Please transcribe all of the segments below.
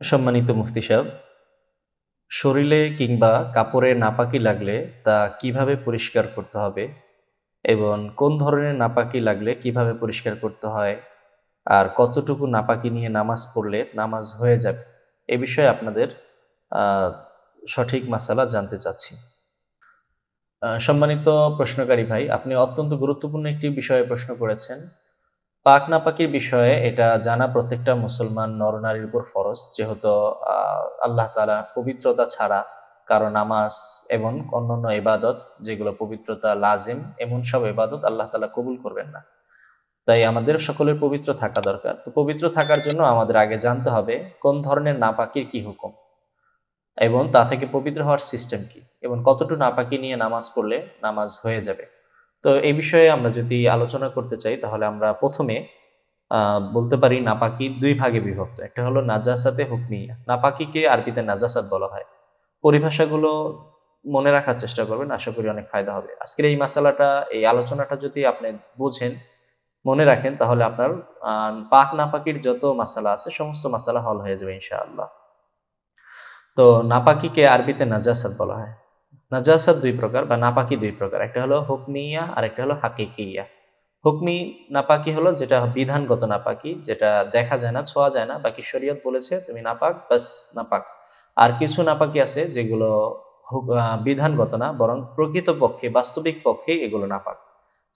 সম্মানিত মুফতি সাহেব, শরীরে কিংবা কাপড়ে নাপাকি লাগলে তা কীভাবে পরিষ্কার করতে হবে এবং কোন ধরনের নাপাকি লাগলে কীভাবে পরিষ্কার করতে হয় আর কতটুকু নাপাকি নিয়ে নামাজ পড়লে নামাজ হয়ে যাবে এ বিষয়ে আপনাদের সঠিক মাসালা জানতে চাচ্ছি। সম্মানিত প্রশ্নকারী ভাই, আপনি অত্যন্ত গুরুত্বপূর্ণ একটি বিষয়ে প্রশ্ন করেছেন। পাক নাপাকির বিষয়ে এটা জানা প্রত্যেকটা মুসলমান নরনারীর উপর ফরজ, যেহেতু আল্লাহ তালা পবিত্রতা ছাড়া কারও নামাজ এবং অন্যান্য ইবাদত যেগুলো পবিত্রতা লাজিম, এমন সব ইবাদত আল্লাহ তালা কবুল করবেন না। তাই আমাদের সকলের পবিত্র থাকা দরকার। তো পবিত্র থাকার জন্য আমাদের আগে জানতে হবে কোন ধরনের নাপাকির কি হুকুম এবং তা থেকে পবিত্র হওয়ার সিস্টেম কি এবং কতটুকু নাপাকি নিয়ে নামাজ পড়লে নামাজ হয়ে যাবে। তো এই বিষয়ে আমরা যদি আলোচনা করতে চাই, তাহলে আমরা প্রথমে বলতে পারি নাপাকি দুই ভাগে বিভক্ত। একটা হলো নাজাসাতে হুকমিয়া নাপাকিকে আরবিতে নাজাসাত বলা হয়। পরিভাষাগুলো মনে রাখার চেষ্টা করবেন, আশা করি অনেক ফায়দা হবে। আজকের এই মাসালাটা এই আলোচনাটা যদি আপনি বুঝেন, মনে রাখেন, তাহলে আপনার পাক নাপাকির যত মাসালা আছে, সমস্ত মাসালা হল হয়ে যাবে ইনশাআল্লাহ। তো নাপাকিকে আরবিতে নাজাসাত বলা হয়। নাজাসাত দুই প্রকার বা নাপাকি দুই প্রকার। একটা হলো হুকমিয়া আর একটা হলো হাকিকিয়া। হুকমি নাপাকি হলো যেটা বিধানগত নাপাকি, যেটা দেখা যায় না, ছোঁয়া যায় না, বাকি শরীয়ত বলেছে তুমি নাপাক, বাস নাপাক। আর কিছু নাপাকি আছে যেগুলো বিধানগত না, বরং প্রকৃত পক্ষে, বাস্তবিক পক্ষে এগুলো নাপাক।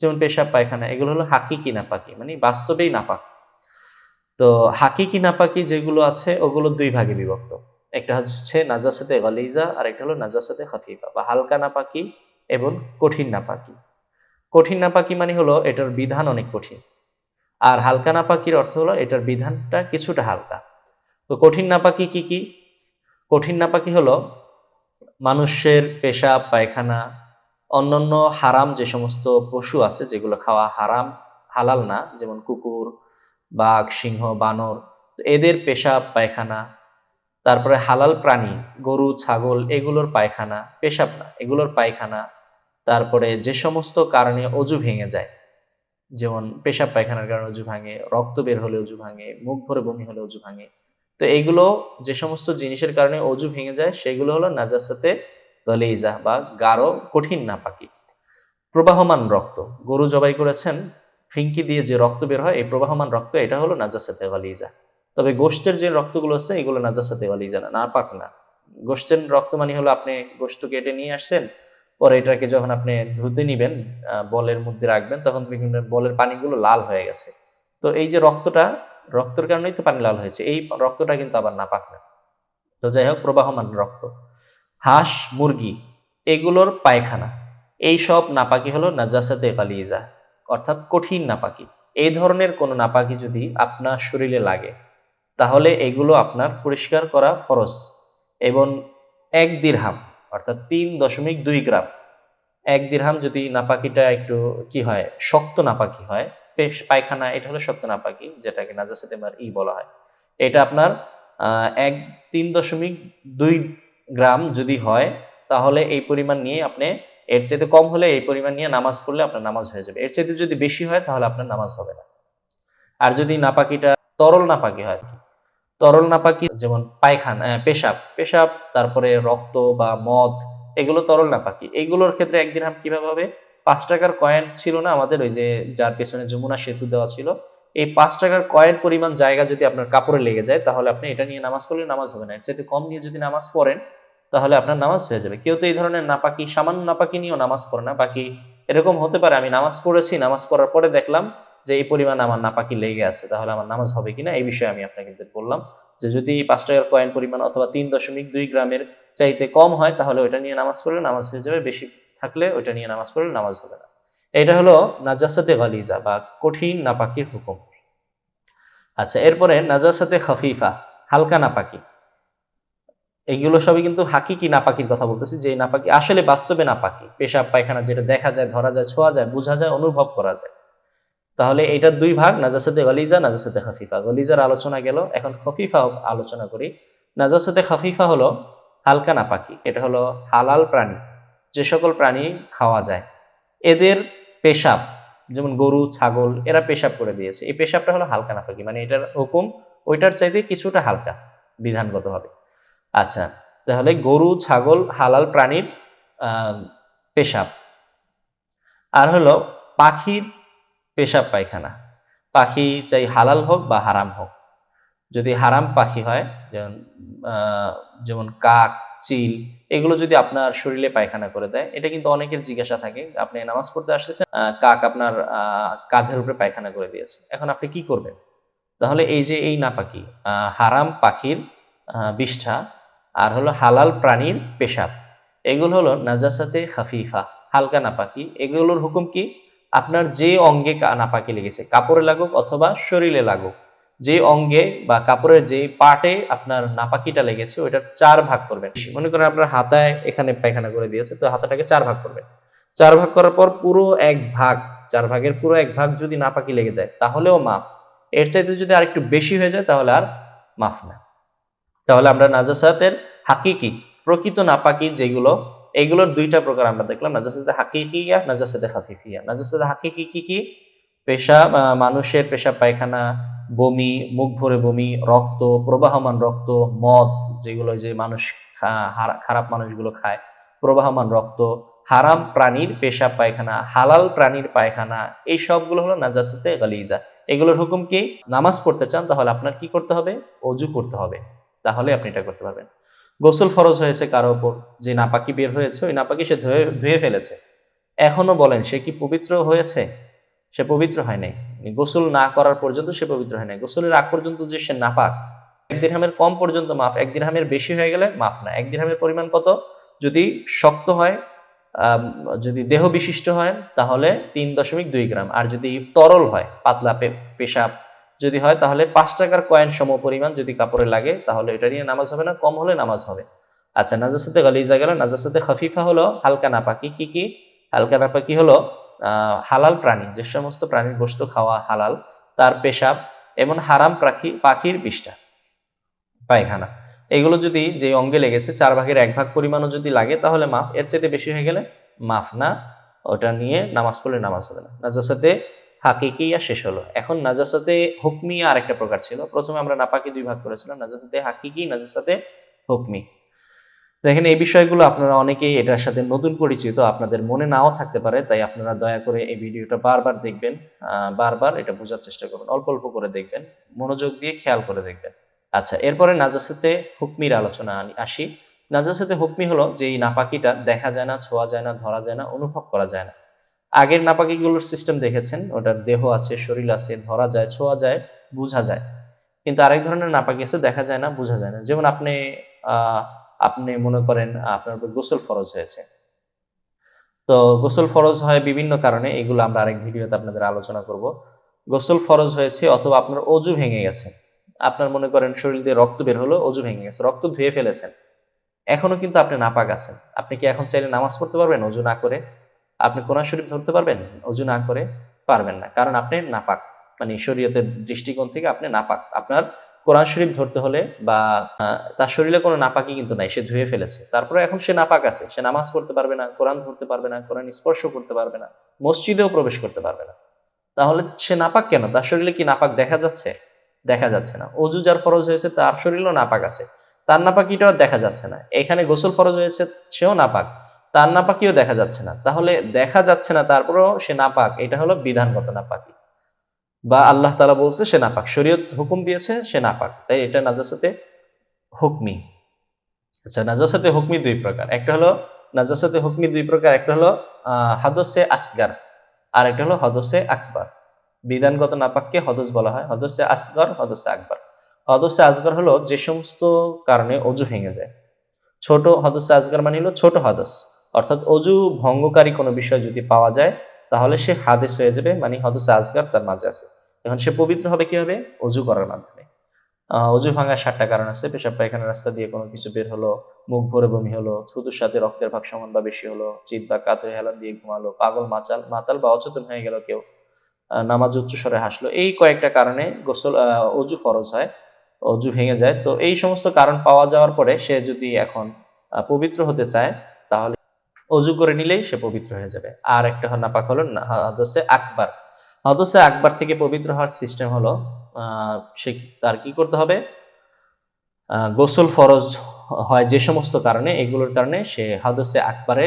যেমন পেশাব, পায়খানা, এগুলো হলো হাকিকি নাপাকি মানে বাস্তবেই নাপাক। তো হাকিকি নাপাকি যেগুলো আছে, ওগুলো দুই ভাগে বিভক্ত। একটা হচ্ছে নাজাসাতে গলিজা আর একটা হলো নাজাসাতে খাফিফা বা হালকা নাপাকি এবং কঠিন নাপাকি। কঠিন নাপাকি মানে হলো এটার বিধান অনেক কঠিন। আর হালকা নাপাকির অর্থ হলো এটার বিধানটা কিছুটা হালকা। তো কঠিন নাপাকি কি কি? কঠিন নাপাকি হলো মানুষের পেশাব পায়খানা, অন্যান্য হারাম যে সমস্ত পশু আছে যেগুলো খাওয়া হারাম, হালাল না, যেমন কুকুর, বাঘ, সিংহ, বানর এদের পেশাব পায়খানা তারপরে হালাল প্রাণী, গরু, ছাগল, এগুলোর পায়খানা, পেশাব না, এগুলোর পায়খানা। তারপরে যে সমস্ত কারণে অজু ভেঙে যায়, যেমন পেশাব পায়খানার কারণে অজু ভাঙে, রক্ত বের হলে অজু ভাঙে, মুখ ভরে বমি হলে অজু ভাঙে। তো এইগুলো যে সমস্ত জিনিসের কারণে অজু ভেঙে যায়, সেগুলো হলো নাজাসাতে দলেইজা বা গাঢ়, কঠিন, নাপাকি। প্রবাহমান রক্ত, গরু জবাই করেছেন, ফিঙ্কি দিয়ে যে রক্ত বের হয়, এই প্রবাহমান রক্ত, এটা হলো নাজাসাতে গলিজা তবে গোষ্ঠের যে রক্তগুলো আছে, এগুলো নাজাসাতে গলিজা না নাপাক না। গোষ্ঠের রক্ত মানে হলো আপনি গোষ্ঠ কেটে নিয়ে আসছেন, পরে এটাকে যখন আপনি ধুতে নিবেন বলের মধ্যে রাখবেন, তখন বিভিন্ন বলের পানিগুলো লাল হয়ে গেছে। তো এই যে রক্তটা, রক্তের কারণেই তো পানি লাল হয়েছে, এই রক্তটা কিন্তু আবার না পাক না। তো যাই হোক, প্রবাহমান রক্ত। হাঁস, মুরগি, এগুলোর পায়খানা, এই সব নাপাকি হলো নাজাসাতে গালিজা অর্থাৎ কঠিন নাপাকি। এই ধরনের কোনো নাপাকি যদি আপনার শরীরে লাগে তাহলে এগুলো আপনার পরিষ্কার করা ফরজ। এবং এক দিরহাম, অর্থাৎ তিন দশমিক দুই গ্রাম, এক দিরহাম যদি নাপাকিটা একটু কি হয়, শক্ত নাপাকি হয় পেশ পায়খানা, এটা হলো শক্ত নাপাকি, যেটাকে নাজাসাতে মার ই বলা হয়। এটা আপনার এক, তিন দশমিক দুই গ্রাম যদি হয়, তাহলে এই পরিমাণ নিয়ে আপনি, এর চাইতে কম হলে এই পরিমাণ নিয়ে নামাজ পড়লে আপনার নামাজ হয়ে যাবে। এর চাইতে যদি বেশি হয়, তাহলে আপনার নামাজ হবে না। আর যদি নাপাকিটা তরল নাপাকি হয় তরল নাপাকি যেমন পায়খানা পেশাব পেশাব, তারপরে রক্ত বা মদ, এগুলো তরল নাপাকি। এইগুলোর ক্ষেত্রে একদিন হাম কীভাবে হবে? পাঁচ টাকার কয়েন ছিল না আমাদের, ওই যে যার পেছনে যমুনা সেতু দেওয়া ছিল। এই পাঁচ টাকার কয়েন পরিমাণ জায়গা যদি আপনার কাপড়ে লেগে যায়, তাহলে আপনি এটা নিয়ে নামাজ পড়লে নামাজ হবে না। এর চাইতে কম নিয়ে যদি নামাজ পড়েন, তাহলে আপনার নামাজ হয়ে যাবে। কেউ তো এই ধরনের নাপাকি, সামান্য নাপাকি নিয়েও নামাজ পড়ে না। বাকি এরকম হতে পারে, আমি নামাজ পড়েছি, নামাজ পড়ার পরে দেখলাম যে এই পরিমাণ আমার নাপাকি লেগে আছে, তাহলে আমার নামাজ হবে কিনা, এই বিষয়ে আমি আপনাকে বললাম। যে যদি পাঁচ টাকার কয়েন পরিমাণ অথবা তিন দশমিক দুই গ্রামের চাইতে কম হয়, তাহলে ওইটা নিয়ে নামাজ পড়লে নামাজ হয়ে যাবে, বেশি থাকলে ওইটা নিয়ে নামাজ পড়লে নামাজ হবে না। এটা হলো নাজাসাতে গালিজা বা কঠিন নাপাকির হুকুম। আচ্ছা এরপরে নাজাসাতে খাফিফা, হালকা নাপাকি। এইগুলো সবই কিন্তু হাকিকি নাপাকির কথা বলতেছি যে নাপাকি আসলে বাস্তবে নাপাকি। পেশাব, পায়খানা যেটা দেখা যায়, ধরা যায়, ছোঁয়া যায়, বোঝা যায়, অনুভব করা যায়। তাহলে এটার দুই ভাগ, নাজাসাতে গলিজা, নাজাসাতে খাফিফা। গলিজার আলোচনা গেল, এখন খফিফা আলোচনা করি। নাজাসাতে খাফিফা হলো হালকা নাপাকি, এটা হলো হালাল প্রাণী, যে সকল প্রাণী খাওয়া যায়। এদের পেশাব, যেমন গরু, ছাগল, এরা পেশাব করে দিয়েছে। এই পেশাবটা হলো হালকা নাপাকি মানে এটার হুকুম, ওইটার চাইতে কিছুটা হালকা, বিধানগতভাবে। আচ্ছা তাহলে গরু, ছাগল, হালাল প্রাণীর পেশাব। আর হলো পাখির পেশাব পায়খানা। পাখি চাই হালাল হোক বা হারাম হোক। যদি হারাম পাখি হয় যেমন যেমন কাক চিল এগুলো যদি আপনার শরীরে পায়খানা করে দেয় এটা কিন্তু অনেকের জিজ্ঞাসা থাকে আপনি নামাজ পড়তে আসতেছেন কাক আপনার কাঁধের উপরে পায়খানা করে দিয়েছে এখন আপনি কি করবেন? তাহলে এই যে এই নাপাকি আহ, হারাম পাখির বিষ্ঠা আর হলো হালাল প্রাণীর পেশাব। এগুলো হলো নাজাসাতে খাফিফা হালকা নাপাকি এগুলোর হুকুম কি? আপনার যে অঙ্গে নাপাকি লেগেছে, কাপড়ে লাগুক অথবা শরীরে লাগুক, যে অঙ্গে বা কাপড়ের যে পার্টে আপনার নাপাকিটা লেগেছে, ওইটার চার ভাগ করবেন। মনে করেন আপনার হাতায় এখানে পায়খানা করে দিয়েছে, তো হাতাটাকে চার ভাগ করবেন। চার ভাগ করার পর পুরো এক ভাগ, চার ভাগের পুরো এক ভাগ যদি নাপাকি লেগে যায়, তাহলেও মাফ। এর চাইতে যদি আর একটু বেশি হয়ে যায়, তাহলে আর মাফ না। তাহলে আমরা নাজাসাতের হাকিকি, প্রকৃত নাপাকি যেগুলো এইগুলোর দুইটা প্রকার আমরা দেখলাম নাজাসাতে হাকিকিয়া নাজাসাতে হাফিফিয়া নাজাসাতে হাকিকি কি? কি আহ, মানুষের পেশাব পায়খানা বমি মুখ ভরে বমি রক্ত প্রবাহমান রক্ত মদ যেগুলো যে মানুষ খারাপ মানুষগুলো খায় প্রবাহমান রক্ত হারাম প্রাণীর পেশাব পায়খানা হালাল প্রাণীর পায়খানা এই সবগুলো হলো নাজাসাতে গালিজা। এগুলোর হুকুম কি? নামাজ পড়তে চান তাহলে আপনার কি করতে হবে? অজু করতে হবে। তাহলে আপনি এটা করতে পারবেন। গোসল ফরজ হয়েছে কারও ওপর যে নাপাকি বের হয়েছে, ওই নাপাকি সে ধুয়ে ধুয়ে ফেলেছে। এখনও বলেন, সে কি পবিত্র হয়েছে? সে পবিত্র হয় নাই। গোসল না করার পর্যন্ত সে পবিত্র হয় নাই। গোসলের আগ পর্যন্ত যে সে নাপাক, এক দিরহামের কম পর্যন্ত মাফ, এক দিরহামের বেশি হয়ে গেলে মাফ না। এক দিরহামের পরিমাণ কত? যদি শক্ত হয় যদি দেহ বিশিষ্ট হয়, তাহলে তিন দশমিক দুই গ্রাম। আর যদি তরল হয়, পাতলা পেশাব যদি হয় তাহলে পাঁচ টাকার কয়েন সম পরিমাণ যদি কাপড়ে লাগে, তাহলে এটা নিয়ে নামাজ হবে না, কম হলে নামাজ হবে। আচ্ছা নাজাসাতে গালিজা গেল, নাজাসাতে খাফিফা হলো হালকা নাপাকি, কি কি? হালকা নাপাকি হলো হালাল প্রাণী, যে সমস্ত প্রাণীর গোস্ত খাওয়া হালাল, তার পেশাব এবং হারাম পাখি, পাখির বিষ্ঠা পায়খানা। এগুলো যদি যে অঙ্গে লেগেছে, চার ভাগের এক ভাগ পরিমাণও যদি লাগে, তাহলে মাফ। এর চাইতে বেশি হয়ে গেলে মাফ না, ওটা নিয়ে নামাজ পড়লে নামাজ হবে না। নাজাসাতে হাকিকিয়া শেষ হলো। এখন নাজাসাতে হুকমিয়া আরেকটা প্রকার ছিল। প্রথমে আমরা নাপাকি দুই ভাগ করেছিলাম, নাজাসাতে হাকিকি, নাজাসাতে হুকমি। দেখেন, এই বিষয়গুলো আপনারা অনেকেই এটার সাথে নতুন পরিচিত, আপনাদের মনে নাও থাকতে পারে, তাই আপনারা দয়া করে এই ভিডিওটা বারবার দেখবেন বারবার এটা বোঝার চেষ্টা করবেন, অল্প অল্প করে দেখবেন, মনোযোগ দিয়ে খেয়াল করে দেখবেন। আচ্ছা এরপরে নাজাসাতে হুকমির আলোচনা আসি। নাজাসাতে হুকমি হলো যে এই নাপাকিটা দেখা যায় না, ছোঁয়া যায় না, ধরা যায় না, অনুভব করা যায় না। আগের নাপাকিগুলোর সিস্টেম দেখেছেন? ওটার দেহ আছে, শরীর আছে, ধরা যায়, ছোঁয়া যায়, বোঝা যায়। কিন্তু আরেক ধরনের নাপাকি আছে, দেখা যায় না, বোঝা যায় না। যেমন আপনি আপনি মনে করেন আপনার উপর গোসল ফরজ হয়েছে। তো গোসল ফরজ হয় বিভিন্ন কারণে, এগুলো আমরা আরেক ভিডিওতে আপনাদের আলোচনা করব। গোসল ফরজ হয়েছে অথবা আপনার অজু ভেঙে গেছে। আপনার মনে করেন শরীর দিয়ে রক্ত বের হলো, অজু ভেঙে গেছে, রক্ত ধুয়ে ফেলেছেন। এখনও কিন্তু আপনি নাপাক আছেন। আপনি কি এখন চাইলে নামাজ পড়তে পারবেন অজু না করে? আপনি কোরআন শরীফ ধরতে পারবেন, অজু না করে পারবেন না। কারণ আপনি নাপাক। মানে শরীয়তের দৃষ্টিকোণ থেকে আপনি নাপাক। আপনার কোরআন শরীফ ধরতে হলে বা তার শরীরে কোনো নাপাকি কিন্তু নাই, সে ধুয়ে ফেলেছে। তারপরে এখন সে নাপাক আছে। সে নামাজ পড়তে পারবে না, কোরআন ধরতে পারবে না, কোরআন স্পর্শ করতে পারবে না, মসজিদেও প্রবেশ করতে পারবে না। তাহলে সে নাপাক কেন? তার শরীরে কি নাপাক দেখা যাচ্ছে? দেখা যাচ্ছে না। অজু যার ফরজ হয়েছে, তার শরীরেও নাপাক আছে। তার নাপাকিটাও দেখা যাচ্ছে না। এখানে গোসল ফরজ হয়েছে, সেও নাপাক। তার নাপাকিও দেখা যাচ্ছে না। তাহলে দেখা যাচ্ছে না, তারপরেও সে নাপাক। এটা হলো বিধানগত নাপাকি। বা আল্লাহ তালা বলছে, সে নাপাক। শরীয়ত হুকুম দিয়েছে, সে নাপাক। তাই এটা নাজাসাতে হুকমি। আচ্ছা নাজাসাতে হুকমি দুই প্রকার। একটা হলো নাজাসাতে হুকমি দুই প্রকার। একটা হলো হাদসে আসগার। আর একটা হলো হদসে আকবর। বিধানগত নাপাককে হদস বলা হয়। হদসে আসগর, হদসে আকবর। হদসে আসগর হলো যে সমস্ত কারণে অজু ভেঙে যায়। ছোট হদসে আসগর মানে হলো ছোট হদস। অর্থাৎ অজু ভঙ্গকারী কোনো বিষয় যদি পাওয়া যায়, তাহলে সে হাদেস হয়ে যাবে মানে হদসে আসগার তার মাঝে আছে। এখন সে পবিত্র হবে কি হবে অজু করার মাধ্যমে। অজু ভাঙার সাতটা কারণ আছে। পেশাব পায়খানার রাস্তা দিয়ে কোনো কিছু বের হলো, মুখ ভরে বমি হলো, থুতুর সাথে রক্তের ভাগ সমান বা বেশি হলো, চিত বা কাত হেলান দিয়ে ঘুমালো, পাগল মাচাল, মাতাল বা অচেতন হয়ে গেল কেউ নামাজ উচ্চস্বরে হাসলো। এই কয়েকটা কারণে গোসল অজু ফরজ হয়, অজু ভেঙে যায়। তো এই সমস্ত কারণ পাওয়া যাওয়ার পরে সে যদি এখন পবিত্র হতে চায়, তাহলে অজু করে নিলেই সে পবিত্র হয়ে যাবে। আর একটা নাপাক হলো হদসে আকবার। হদসে আকবার থেকে পবিত্র হওয়ার সিস্টেম হলো সে তার কি করতে হবে? গোসল ফরজ হয় যে সমস্ত কারণে, এগুলোর কারণে সে হদসে আকবারে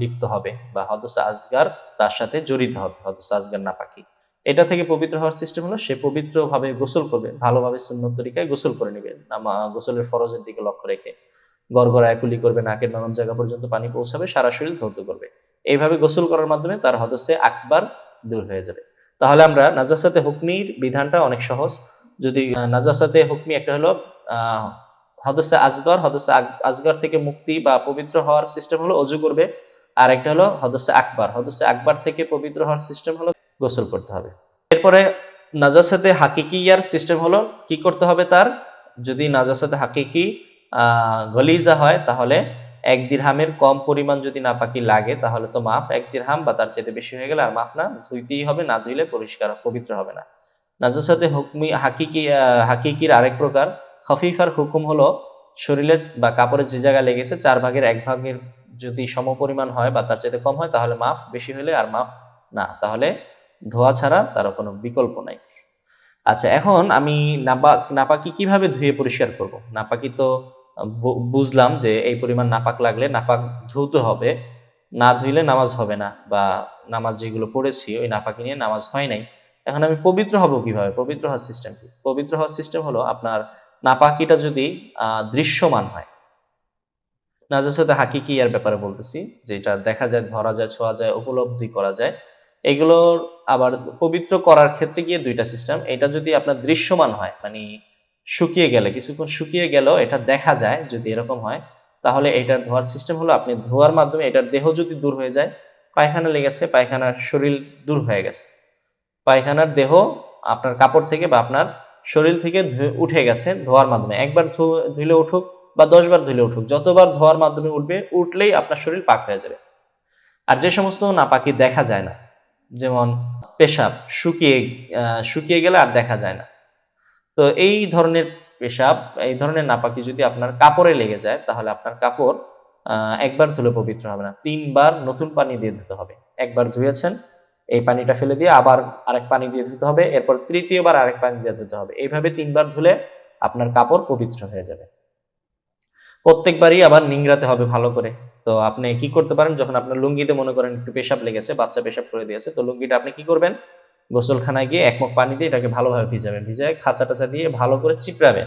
লিপ্ত হবে বা হদসে আজগার তার সাথে জড়িত হবে, হদসে আজগার নাপাকি। এটা থেকে পবিত্র হওয়ার সিস্টেম হলো, সে পবিত্রভাবে গোসল করবে, ভালোভাবে সুন্নত তরিকায় গোসল করে নেবে গোসলের ফরজের দিকে লক্ষ্য রেখে। গড়গড়া একুলি করবে, নাকের নরম জায়গা পর্যন্ত পানি পৌঁছাবে, সারা শরীর ধৌত করবে। এইভাবে গোসল করার মাধ্যমে তার হদসে আকবার দূর হয়ে যাবে। তাহলে আমরা নাজাসাতে হুকমির বিধানটা অনেক সহজ। যদি নাজাসাতে হুকমি একটা হলো হদসে আজগর হদসে আজগর থেকে মুক্তি বা পবিত্র হওয়ার সিস্টেম হলো অজু করবে। আর একটা হলো হদসে আকবার হদসে আকবার থেকে পবিত্র হওয়ার সিস্টেম হলো গোসল করতে হবে। এরপরে নাজাসাতে হাকিকিয়ার সিস্টেম হলো কি করতে হবে তার? যদি নাজাসাতে হাকিকি গলিজা হয়, তাহলে এক দিরহামের কম পরিমাণ যদি নাপাকি লাগে, তাহলে তো মাফ, এক দিরহাম বা তার চেয়ে বেশি হয়ে গেলে আর মাফ না, ধুইতেই হবে, না ধুইলে পরিষ্কার, পবিত্র হবে না। নাজাসাতে হুকমি, হাকিকি হাকিকির আরেক প্রকার, খফিফার হুকুম হলো শরীরের বা কাপড়ের যে জায়গায় লেগেছে, চার ভাগের এক ভাগের যদি সমপরিমাণ হয় বা তার চাইতে কম হয়, তাহলে মাফ, বেশি হলে আর মাফ না, তাহলে ধোয়া ছাড়া তার কোনো বিকল্প নাই। আচ্ছা এখন আমি নাপাক নাপাকি কীভাবে ধুয়ে পরিষ্কার করব? নাপাকি তো বুঝলাম যে এই পরিমাণ নাপাক লাগলে নাপাক ধুতে হবে, না ধুইলে নামাজ হবে না বা নামাজ যেগুলো পড়েছি ওই নাপাকি নিয়ে নামাজ হয় নাই। এখন আমি পবিত্র হব কীভাবে? পবিত্র হওয়ার সিস্টেম কি? পবিত্র হওয়ার সিস্টেম হলো আপনার নাপাকিটা যদি দৃশ্যমান হয়। নাজাসাতে হাকিকি এর ব্যাপারে বলতেছি, যেটা দেখা যায়, ধরা যায়, ছোঁয়া যায়, উপলব্ধি করা যায়। এগুলোর আবার পবিত্র করার ক্ষেত্রে গিয়ে দুইটা সিস্টেম এটা যদি আপনার দৃশ্যমান হয় মানে শুকিয়ে গেলে, কিছুক্ষণ শুকিয়ে গেল এটা দেখা যায় যদি এরকম হয়, তাহলে এটার ধোয়ার সিস্টেম হলো আপনি ধোয়ার মাধ্যমে এটার দেহ যদি দূর হয়ে যায়, পায়খানা লেগেছে, পায়খানার শরীর দূর হয়ে গেছে। পায়খানার দেহ আপনার কাপড় থেকে বা আপনার শরীর থেকে উঠে গেছে ধোয়ার মাধ্যমে। একবার ধু- ধুইলে উঠুক বা দশবার ধুইলে উঠুক, যতবার ধোয়ার মাধ্যমে উঠবে, উঠলেই আপনার শরীর পাক হয়ে যাবে। আর যে সমস্ত নাপাকি দেখা যায় না, যেমন পেশাব শুকিয়ে শুকিয়ে গেলে আর দেখা যায় না। তো এই ধরনের পেশাব, এই ধরনের নাপাকি যদি আপনার কাপড়ে লেগে যায়, তাহলে আপনার কাপড় একবার ধুলে পবিত্র হবে না, তিনবার নতুন পানি দিয়ে ধুতে হবে। একবার ধুয়েছেন, এই পানিটা ফেলে দিয়ে আবার আরেক পানি দিয়ে ধুতে হবে, এরপর তৃতীয়বার আরেক পানি দিয়ে ধুতে হবে। এইভাবে তিনবার ধুলে আপনার কাপড় পবিত্র হয়ে যাবে। প্রত্যেকবারই আবার নিংড়াতে হবে ভালো করে। তো আপনি কি করতে পারেন, যখন আপনার লুঙ্গিতে মনে করেন একটু পেশাব লেগেছে, বাচ্চা পেশাব করে দিয়েছে, তো লুঙ্গিটা আপনি কি করবেন? গোসলখানায় গিয়ে এক মগ পানি দিয়ে এটাকে ভালোভাবে ভিজাবেন। ভিজায় খাঁচা টাচা দিয়ে ভালো করে চিপড়াবেন।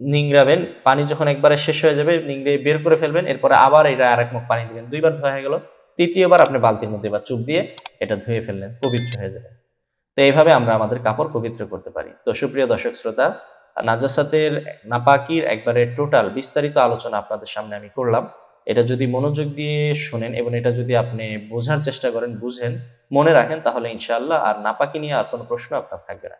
নিংড়াবেন। পানি যখন একবারে শেষ হয়ে যাবে, নিংড়ে বের করে ফেলবেন। এরপরে আবার এটা আরেক মগ পানি দিবেন। দুইবার ধোয়া হয়ে গেল। তৃতীয়বার আপনি বালতির মধ্যে বা চুপ দিয়ে এটা ধুয়ে ফেললেন। পবিত্র হয়ে যাবে। তো এইভাবে আমরা আমাদের কাপড় পবিত্র করতে পারি। তো সুপ্রিয় দর্শক শ্রোতা, নাজাসাতের নাপাকির একবারে টোটাল বিস্তারিত আলোচনা আপনাদের সামনে আমি করলাম। এটা যদি মনোযোগ দিয়ে শোনেন এবং এটা যদি আপনি বোঝার চেষ্টা করেন, বুঝেন, মনে রাখেন, তাহলে ইনশাআল্লাহ আর নাপাকি নিয়ে আর কোনো প্রশ্ন আপনার থাকবে না।